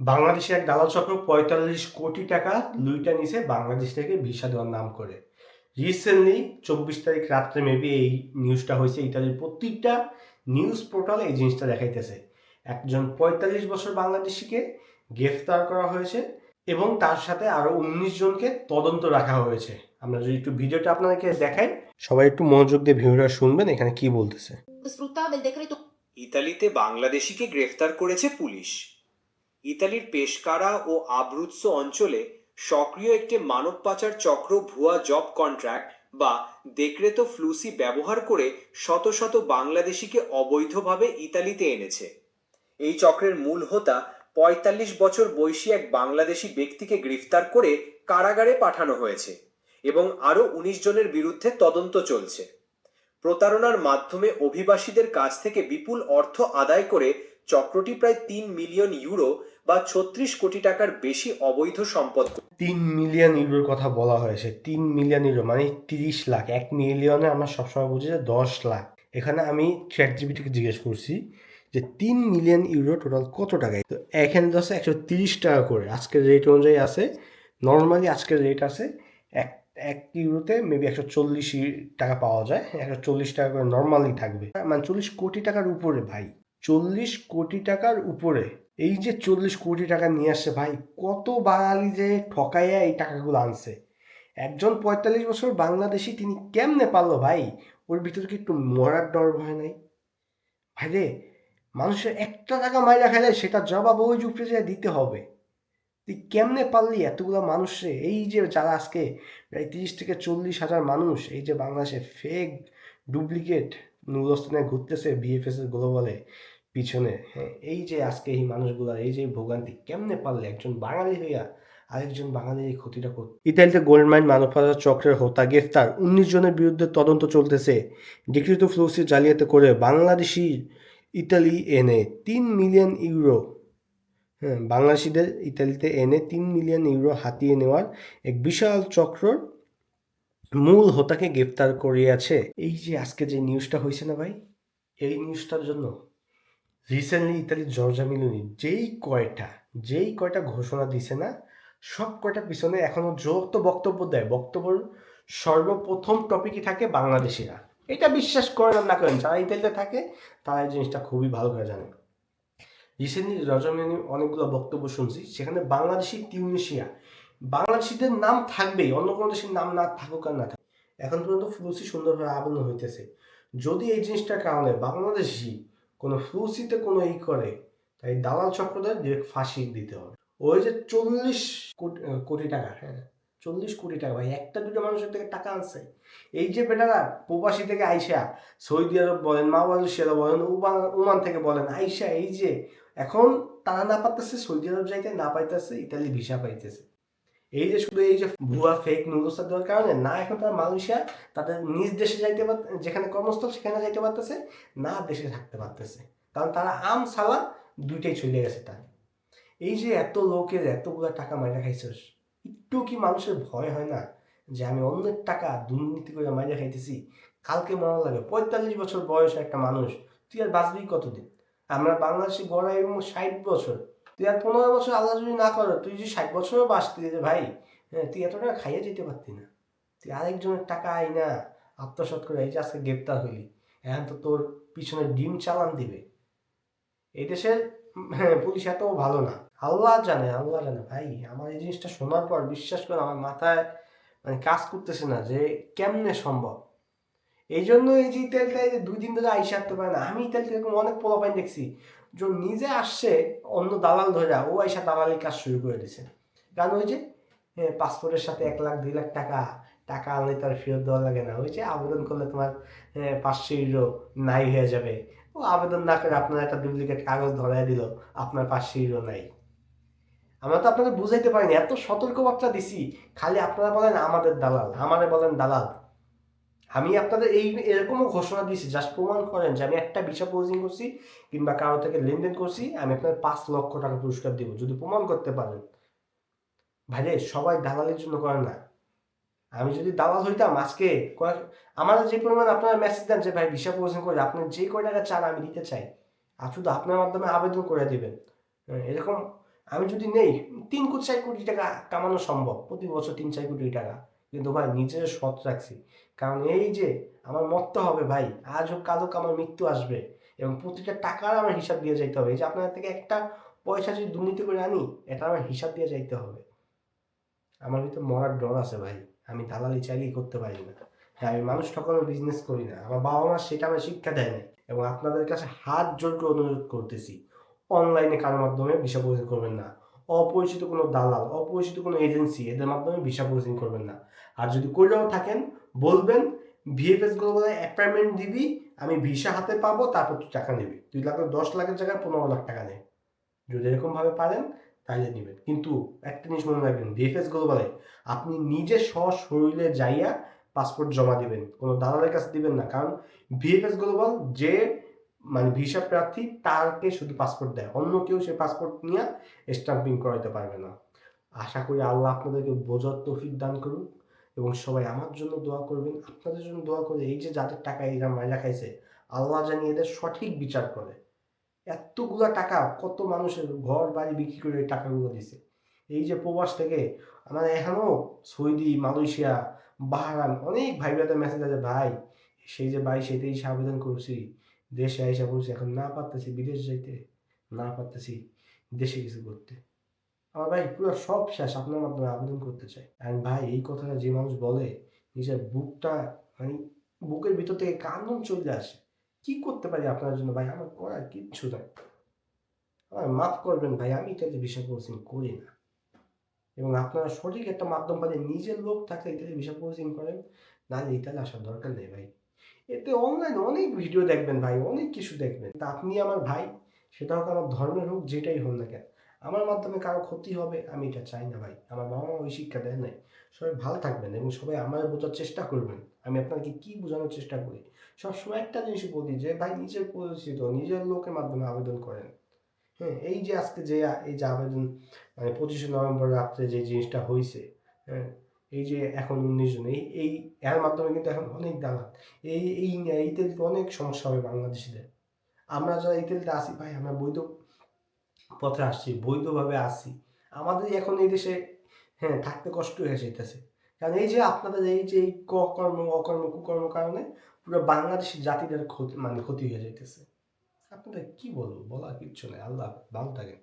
বাংলাদেশের এক দালাল চক্র পঁয়তাল্লিশ কোটি টাকা লুইটা নিছে বাংলাদেশ থেকে ভিসা দেওয়ার নাম করে। রিসেন্টলি চব্বিশ তারিখ রাত্রে মেবি এই নিউজটা হয়েছে ইতালির প্রত্যেকটা নিউজ পোর্টালে এই জিনিসটা দেখাইতেছে। একজন পঁয়তাল্লিশ বছর বাংলাদেশিকে গ্রেফতার করা হয়েছে এবং তার সাথে আরও উনিশ জনকে তদন্ত রাখা হয়েছে। আমরা যদি একটু ভিডিওটা আপনাদেরকে দেখাই সবাই একটু মনোযোগ দিয়ে ভিডিওটা শুনবেন এখানে কি বলতেছে। ইতালিতে বাংলাদেশিকে গ্রেফতার করেছে পুলিশ। ইতালির পেশকারা ও আব্রুৎস অঞ্চলে সক্রিয় একটি মানব পাচার চক্র ভুয়া জব কন্ট্রাক্ট বা দেখরেতো ফ্লুসি ব্যবহার করে শত শত বাংলাদেশিকে অবৈধভাবে ইতালিতে এনেছে। এই চক্রের মূল হোতা পঁয়তাল্লিশ বছর বয়সী এক বাংলাদেশি ব্যক্তিকে গ্রেফতার করে কারাগারে পাঠানো হয়েছে এবং আরও উনিশ জনের বিরুদ্ধে তদন্ত চলছে। প্রতারণার মাধ্যমে অভিবাসীদের কাছ থেকে বিপুল অর্থ আদায় করে চক্রটি প্রায় তিন মিলিয়ন ইউরো বা ছত্রিশ কোটি টাকার বেশি অবৈধ সম্পদ তিন মিলিয়ন ইউরোর কথা বলা হয়েছে তিন মিলিয়ন ইউরো মানে তিরিশ লাখ। এক মিলিয়নে আমরা সবসময় বুঝি যে দশ লাখ। এখানে আমি চ্যাট জিবিটিকে জিজ্ঞেস করছি যে তিন মিলিয়ন ইউরো টোটাল কত টাকায় তো এখানে আছে একশো তিরিশ টাকা করে। আজকের রেট অনুযায়ী আছে নর্মালি আজকের রেট আছে এক এক ইউরোতে মেবি একশো চল্লিশ টাকা পাওয়া যায়, একশো চল্লিশ টাকা করে নর্মালি থাকবে। মানে চল্লিশ কোটি টাকার উপরে ভাই। চল্লিশ কোটি টাকার উপরে। এই যে চল্লিশ কোটি টাকা নিয়ে আসছে ভাই, কত বাঙালি যে ঠকাইয়া এই টাকাগুলো আনছে। একজন পঁয়তাল্লিশ বছর বাংলাদেশি তিনি কেমনে পারল ভাই? ওর ভিতরে কি একটু মরার ডর ভয় নাই? ভাই রে, মানুষের একটা টাকা মাইরা খাইলে সেটা জবাব ওই উপরে যে দিতে হবে। তুই কেমনে পারলি এতগুলো মানুষে এই যে যারা আজকে প্রায় তিরিশ থেকে চল্লিশ হাজার মানুষ, এই যে বাংলাদেশে ফেক ডুপ্লিকেট নুরস্থানে ঘুরতেছে বিএফএস এর গ্লোবালে পিছনে। হ্যাঁ এই যে আজকে এই মানুষগুলা, এই যে ভোগান্তি, কেমনে পারলে একজন বাঙালি হইয়া আরেকজন বাঙালির এই ক্ষতিটা করতে ইতালিতে গোল্ড মাইন মানব চক্রের হোতা গ্রেফতার, উনিশ জনের বিরুদ্ধে তদন্ত চলতেছে। ডিক্রিত ফ্লুসি জালিয়াতি করে বাংলাদেশি ইতালি এনে তিন মিলিয়ন ইউরো হ্যাঁ বাংলাদেশিদের ইতালিতে এনে তিন মিলিয়ন ইউরো হাতিয়ে নেওয়ার এক বিশাল চক্রর মূল হোতাকে গ্রেফতার করিয়াছে। এই যে আজকে যে নিউজটা হয়েছে না ভাই, এই নিউজটার জন্য রিসেন্টলি ইতালির জর্জা মিলনি যেই কয়টা যেই কয়টা ঘোষণা দিছে না, সব কয়টা পিছনে এখনও যত বক্তব্য দেয়। বক্তব্যর সর্বপ্রথম টপিকই থাকে বাংলাদেশিরা। এটা বিশ্বাস করেন না করেন, যারা ইতালিতে থাকে, তারা এই জিনিসটা খুবই ভালো করে জানে। রিসেন্টলি রজমিনী অনেকগুলো বক্তব্য শুনছি, সেখানে বাংলাদেশি টিউনিশিয়া বাংলাদেশিদের নাম থাকবেই, অন্য কোনো দেশের নাম না থাকুক আর না থাকুক। এখন পর্যন্ত ফ্লুসি সুন্দরভাবে আবন্ন হইতেছে। যদি এই জিনিসটার কারণে বাংলাদেশি কোনো ফ্লুসিতে কোনো ই করে, তাই দালাল চক্রদের ডিরেক্ট ফাঁসি দিতে হবে। ওই যে চল্লিশ কোটি টাকা হ্যাঁ চল্লিশ কোটি টাকা, ভাই, একটা দুটো মানুষের থেকে টাকা আনছে। এই যে বেটারা প্রবাসী থেকে আইসা, সৌদি আরব বলেন মালয়েশিয়া বলেন ওমান থেকে বলেন, আইসা এই যে এখন তারা না পাইতেছে, সৌদি আরব যাইতে না পাইতেছে, ইতালি ভিসা পাইতেছে। এই যে শুধু এই যে ভুয়া ফেক নুডলসটা দেওয়ার কারণে না এখন তারা মালয়েশিয়া তাদের নিজ দেশে যাইতে পার যেখানে কর্মস্থল সেখানে যাইতে পারতেছে, না দেশে থাকতে পারতেছে। কারণ তারা আম, সালা দুইটাই চলে গেছে তার। এই যে এত লোকের এতগুলো টাকা মাইরা খাইছিস, একটু কি মানুষের ভয় হয় না যে আমি অন্যের টাকা দুর্নীতি করে মাইরা খাইতেছি? কালকে মনে লাগে পঁয়তাল্লিশ বছর বয়সে একটা মানুষ, তুই আর বাঁচবি কতদিন? আমরা বাংলাদেশে গড়াই ষাট বছর। তুই আর পনেরো বছর আল্লাহ যদি না করো তুই যদি ষাট বছরও বাঁচতি যে ভাই হ্যাঁ তুই এত টাকা খাইয়ে যেতে পারতি না। তুই আরেকজনের টাকা আই না আত্মসৎ করে এই যে আজকে গ্রেপ্তার হইলি এখন তো তোর পিছনে ডিম চালান দিবে। এই দেশের হ্যাঁ, পুলিশ এত ভালো না। আল্লাহ জানে আল্লাহ জানে ভাই আমার এই জিনিসটা শোনার পর বিশ্বাস করে আমার মাথায় মানে কাজ করতেছে না যে কেমনে সম্ভব। এই জন্য এই যে তেলটা দুই দিন ধরে আইসা আসতে পারে না। আমি তেলটা এরকম অনেক পোলাপাইন দেখছি। যে নিজে আসছে, অন্য দালাল ধরে ও আইসা দালালি কাজ শুরু করে দিছে। কারণ ওই যে পাসপোর্টের সাথে এক লাখ, দুই লাখ টাকা টাকা আনলে তার ফেরত দেওয়া লাগে না। ওই যে আবেদন করলে তোমার পাঁচশো ইউরো নাই হয়ে যাবে। ও আবেদন না করে আপনার একটা ডুপ্লিকেট কাগজ ধরাই দিল, আপনার পাঁচশো ইউরো নাই। আমরা তো আপনাদের বুঝাইতে পারিনি, এত সতর্কবার্তা দিছি। খালি আপনারা বলেন আমাদের দালাল, আমারে বলেন দালাল। আমি আপনাদের এই এরকমও ঘোষণা দিয়েছি জাস্ট প্রমাণ করেন যে আমি একটা ভিসা প্রসিং করছি কিংবা কারও থেকে লেনদেন করছি আমি আপনার পাঁচ লক্ষ টাকা পুরস্কার দিব যদি প্রমাণ করতে পারেন। ভাইরে সবাই দালালের জন্য করে না। আমি যদি দালাল হইতাম আজকে আমার যে পরিমাণ আপনারা মেসেজ দেন যে ভাই ভিসা প্রসিং করে আপনি যে কয় টাকা চান আমি দিতে চাই। আর শুধু আপনার মাধ্যমে আবেদন করে দিবেন। হ্যাঁ, এরকম আমি যদি নেই তিন কোটি চার কোটি টাকা কামানো সম্ভব প্রতি বছর তিন চার কোটি টাকা। কিন্তু ভাই নিজের সৎ রাখছি, কারণ এই যে আমার মরতে হবে ভাই আজ হোক কাল হোক আমার মৃত্যু আসবে এবং প্রতিটা টাকার আমার হিসাব দিয়ে যাইতে হবে। এই যে আপনার থেকে একটা পয়সা যদি দুর্নীতি করে আনি এটা আমার হিসাব দিয়ে যাইতে হবে। আমার ভিতরে মরার ডর আছে ভাই, আমি দালালি চাইলেই করতে পারি না। হ্যাঁ আমি মানুষ ঠকানোর বিজনেস করি না। আমার বাবা মা সেটা আমার শিক্ষা দেয় নাই এবং আপনাদের কাছে হাত জোর করে অনুরোধ করতেছি। অনলাইনে কারোর মাধ্যমে বিষয় করবেন না। অপরিচিত কোনো দালাল, অপরিচিত কোনো এজেন্সি এদের মাধ্যমে ভিসা প্রসেসিং করবেন না। আর যদি কইলেও থাকেন, বলবেন ভিএফএস গ্লোবালে অ্যাপয়েন্টমেন্ট দিবি, আমি ভিসা হাতে পাবো, তারপর তুই টাকা নিবি। দুই লাখ দশ লাখের জায়গায় পনেরো লাখ টাকা নেই। যদি এরকমভাবে পারেন তাহলে নেবেন। কিন্তু একটা জিনিস মনে রাখবেন ভিএফএস গ্লোবালে আপনি নিজে সশরীরে যাইয়া পাসপোর্ট জমা দিবেন। কোনো দালালের কাছে দিবেন না। কারণ ভিএফএস গ্লোবাল যে মানে ভিসা প্রার্থী তারকে শুধু পাসপোর্ট দেয়, অন্য কেউ সে পাসপোর্ট নিয়ে স্টাম্পিং করাইতে পারবে না। আশা করি আল্লাহ আপনাদেরকে বোঝার তৌফিক দান করুক এবং সবাই আমার জন্য দোয়া করবেন। আপনাদের জন্য দোয়া করে এই যে যাদের টাকা এরা মাইরা খাইছে, আল্লাহ জানি এদের সঠিক বিচার করে। এতগুলা টাকা, কত মানুষের ঘর বাড়ি বিক্রি করে এই টাকাগুলো দিছে। এই যে প্রবাস থেকে আমার এখনও সৌদি, মালয়েশিয়া বাহারান অনেক ভাই ব্রাদার মেসেজ আছে, ভাই, সেই যে ভাই সেটাই আবেদন করছি দেশে আইসা বলছি, এখন না পারতেছি, বিদেশ যাইতে, না পারতেছি, দেশে কিছু করতে। আমার ভাই, পুরো সব শেষ, আপনার মাধ্যমে আবেদন করতে চাই। আর ভাই, এই কথাটা যে মানুষ বলে, নিজের বুকটা মানে বুকের ভিতর থেকে কান্দন চলে আসে। কি করতে পারি আপনার জন্য ভাই? আমার করার কিচ্ছু নাই। আমার মাফ করবেন ভাই, আমি এটাতে বিষয় কোচিং করি না। এবং আপনারা সঠিক একটা মাধ্যম পালে নিজের লোক থাকলে এটাতে বিষয় কোচিং করেন। নাহলে এটাতে আসার দরকার নেই ভাই। এতে অনলাইন অনেক ভিডিও দেখবেন ভাই, অনেক কিছু দেখবেন। তা আপনি আমার ভাই, সেটা হোক আমার ধর্মের হোক, যেটাই হোক না কেন, আমার মাধ্যমে কারও ক্ষতি হবে, আমি এটা চাই না ভাই। আমার বাবা মা ওই শিক্ষা দেয় নাই। সবাই ভালো থাকবেন এবং সবাই আমার বোঝার চেষ্টা করবেন। আমি আপনাকে কি বোঝানোর চেষ্টা করি? সবসময় একটা জিনিস বলি যে, ভাই, নিজের পরিচিত, নিজের লোকের মাধ্যমে আবেদন করেন। হ্যাঁ এই যে আজকে যে, এই যে আবেদন মানে পঁচিশে নভেম্বর রাত্রে যে জিনিসটা হয়েছে হ্যাঁ এই যে এখন উনিশ জন, এই এই, এর মাধ্যমে কিন্তু এখন অনেক দালাল। এই এই এই তেলতে অনেক সমস্যা হবে বাংলাদেশিদের। আমরা যারা এই আসি ভাই, আমরা বৈধ পথে আসছি, বৈধভাবে আসি আমাদের এখন এই দেশে হ্যাঁ থাকতে কষ্ট হয়ে যেতেছে কারণ এই যে আপনাদের এই যে এই কর্ম অকর্ম কুকর্ম কারণে পুরো বাংলাদেশি জাতিদের ক্ষতি মানে ক্ষতি হয়ে যাইতেছে। আপনাদের কি বলব? বলার কিচ্ছু নেই। আল্লাহ ভালো থাকেন।